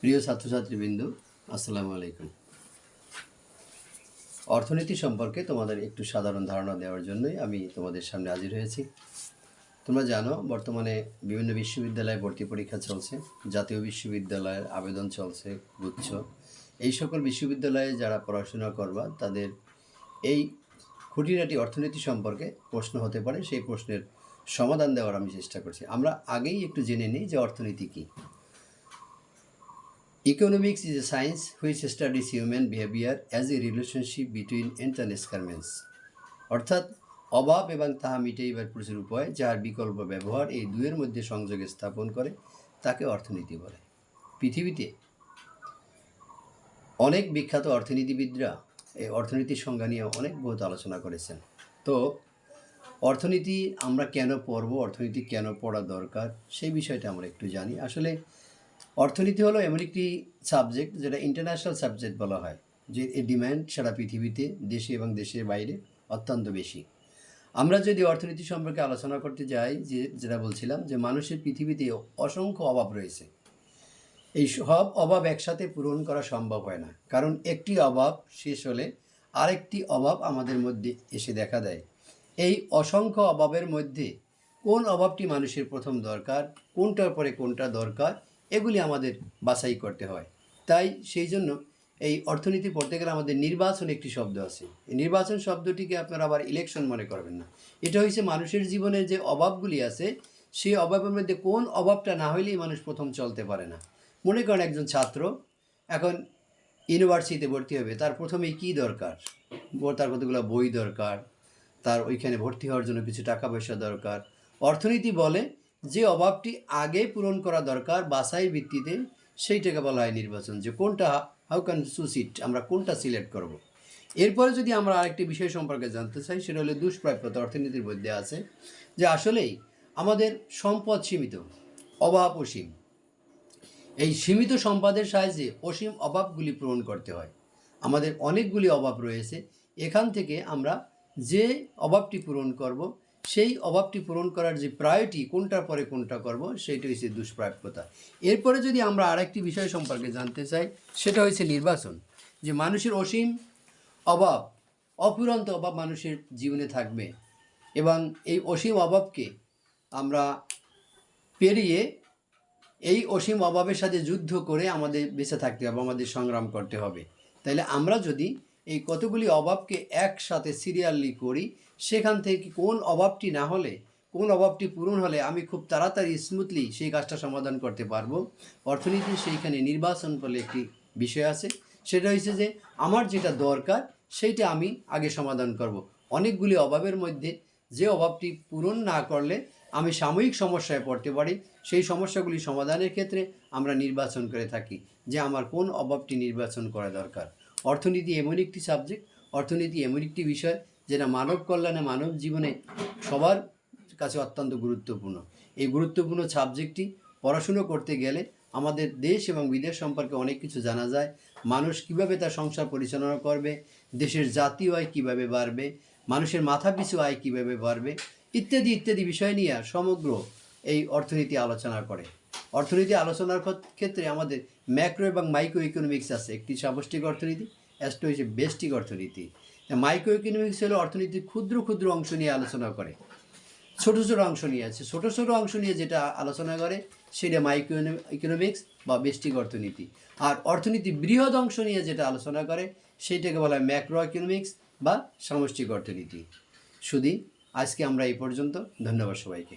প্রিয় ছাত্রছাত্রীবৃন্দ, আসসালামু আলাইকুম। অর্থনীতি সম্পর্কে তোমাদের একটু সাধারণ ধারণা দেওয়ার জন্যই আমি তোমাদের সামনে হাজির হয়েছি। তোমরা জানো, বর্তমানে বিভিন্ন বিশ্ববিদ্যালয়ে ভর্তি পরীক্ষা চলছে, জাতীয় বিশ্ববিদ্যালয়ের আবেদন চলছে, গুচ্ছ। এই সকল বিশ্ববিদ্যালয়ে যারা পড়াশোনা করবা, তাদের এই খুঁটিনাটি অর্থনীতি সম্পর্কে প্রশ্ন হতে পারে। সেই প্রশ্নের সমাধান দেওয়ার আমি চেষ্টা করছি। আমরা আগেই একটু জেনে নিই যে অর্থনীতি কী। Economics is a science which studies human behavior as a relationship between and excrements. অর্থাৎ অভাব এবং তাহা মিটাইবার প্রচুর উপায় যার বিকল্প ব্যবহার এই দুয়ের মধ্যে সংযোগে স্থাপন করে, তাকে অর্থনীতি বলে। পৃথিবীতে অনেক বিখ্যাত অর্থনীতিবিদরা এই অর্থনীতির সংজ্ঞা নিয়ে অনেক বহুত আলোচনা করেছেন। তো অর্থনীতি আমরা কেন পড়ব, অর্থনীতি কেন পড়া দরকার, সেই বিষয়টা আমরা একটু জানি। আসলে অর্থনীতি হলো এমন একটি সাবজেক্ট যেটা ইন্টারন্যাশনাল সাবজেক্ট বলা হয়, যে এর ডিম্যান্ড সারা পৃথিবীতে, দেশে এবং দেশের বাইরে অত্যন্ত বেশি। আমরা যদি অর্থনীতি সম্পর্কে আলোচনা করতে যাই, যে যেটা বলছিলাম যে মানুষের পৃথিবীতে অসংখ্য অভাব রয়েছে। এই সব অভাব একসাথে পূরণ করা সম্ভব হয় না, কারণ একটি অভাব শেষ হলে আরেকটি অভাব আমাদের মধ্যে এসে দেখা দেয়। এই অসংখ্য অভাবের মধ্যে কোন অভাবটি মানুষের প্রথম দরকার, কোনটার পরে কোনটা দরকার এগুলি আমাদের বাছাই করতে হয়। তাই সেই জন্য এই অর্থনীতি পড়তে গেলে আমাদের নির্বাচন একটি শব্দ আছে। এই নির্বাচন শব্দটিকে আপনারা আবার ইলেকশন মনে করবেন না। এটা হচ্ছে মানুষের জীবনের যে অভাবগুলি আছে, সেই অভাবের মধ্যে কোন অভাবটা না হইলেই মানুষ প্রথম চলতে পারে না। মনে করেন একজন ছাত্র এখন ইউনিভার্সিটিতে ভর্তি হবে, তার প্রথমেই কী দরকার? তার কতগুলো বই দরকার, তার ওইখানে ভর্তি হওয়ার জন্য কিছু টাকা পয়সা দরকার। অর্থনীতি বলে যে অভাবটি আগে পূরণ করা দরকার বাছাই ভিত্তিতে, সেইটাকে বলা হয় নির্বাচন। যে কোনটা হাউ ক্যান সুসিট আমরা কোনটা সিলেক্ট করব। এরপরে যদি আমরা আরেকটি বিষয় সম্পর্কে জানতে চাই, সেটা হলো দুষ্প্রাপ্যতা, অর্থনীতির মধ্যে আছে যে আসলেই আমাদের সম্পদ সীমিত, অভাব অসীম। এই সীমিত সম্পদের সাহায্যে অসীম অভাবগুলি পূরণ করতে হয়। আমাদের অনেকগুলি অভাব রয়েছে। এখান থেকে আমরা যে অভাবটি পূরণ করব সেই অভাবটি পূরণ করার যে প্রায়োরিটি কোনটার পরে কোনটা করব সেইটা হচ্ছে দুষ্প্রাপ্যতা। এরপরে যদি আমরা আরেকটি বিষয় সম্পর্কে জানতে চাই, সেটা হচ্ছে নির্বাচন। যে মানুষের অসীম অভাব অপুরন্ত অভাব মানুষের জীবনে থাকবে এবং এই অসীম অভাবকে আমরা পেরিয়ে এই অসীম অভাবের সাথে যুদ্ধ করে আমাদের বেঁচে থাকতে হবে, আমাদের সংগ্রাম করতে হবে। তাইলে আমরা যদি এই কতগুলি অভাবকে একসাথে সিরিয়ালি করি, সেখান থেকে কোন অভাবটি না হলে, কোন অভাবটি পূরণ হলে আমি খুব তাড়াতাড়ি স্মুথলি সেই কাজটা সমাধান করতে পারব। অর্থনীতি সেইখানে নির্বাচন বলে একটি বিষয় আছে। সেটা হচ্ছে যে, আমার যেটা দরকার, সেইটা আমি আগে সমাধান করব। অনেকগুলি অভাবের মধ্যে যে অভাবটি পূরণ না করলে আমি সাময়িক সমস্যায় পড়তে পারি, সেই সমস্যাগুলি সমাধানের ক্ষেত্রে আমরা নির্বাচন করে থাকি যে আমার কোন অভাবটি নির্বাচন করা দরকার। অর্থনীতি এমন একটি সাবজেক্ট অর্থনীতি এমন একটি বিষয় যেটা মানব কল্যাণে, মানব জীবনে সবার কাছে অত্যন্ত গুরুত্বপূর্ণ। এই গুরুত্বপূর্ণ সাবজেক্টটি পড়াশুনো করতে গেলে আমাদের দেশ এবং বিদেশ সম্পর্কে অনেক কিছু জানা যায়। মানুষ কীভাবে তার সংসার পরিচালনা করবে, দেশের জাতীয় আয় কীভাবে বাড়বে, মানুষের মাথা পিছু আয় কীভাবে বাড়বে, ইত্যাদি ইত্যাদি বিষয় নিয়ে সমগ্র এই অর্থনীতি আলোচনা করে। অর্থনীতি আলোচনার ক্ষেত্রে আমাদের ম্যাক্রো এবং মাইক্রো ইকোনমিক্স আছে। একটি সামষ্টিক অর্থনীতি একটা হচ্ছে বেষ্টিক অর্থনীতি। মাইক্রো ইকোনমিক্স হলো অর্থনীতির ক্ষুদ্র ক্ষুদ্র অংশ নিয়ে আলোচনা করে। ছোট ছোট অংশ নিয়ে আছে। ছোট ছোট অংশ নিয়ে যেটা আলোচনা করে, সেটা মাইক্রো ইকোনমিক্স বা বেষ্টিক অর্থনীতি। আর অর্থনীতি বৃহৎ অংশ নিয়ে যেটা আলোচনা করে সেইটাকে বলা হয় ম্যাক্রো ইকোনমিক্স বা সামষ্টিক অর্থনীতি। শুধু আজকে আমরা এই পর্যন্ত। ধন্যবাদ সবাইকে।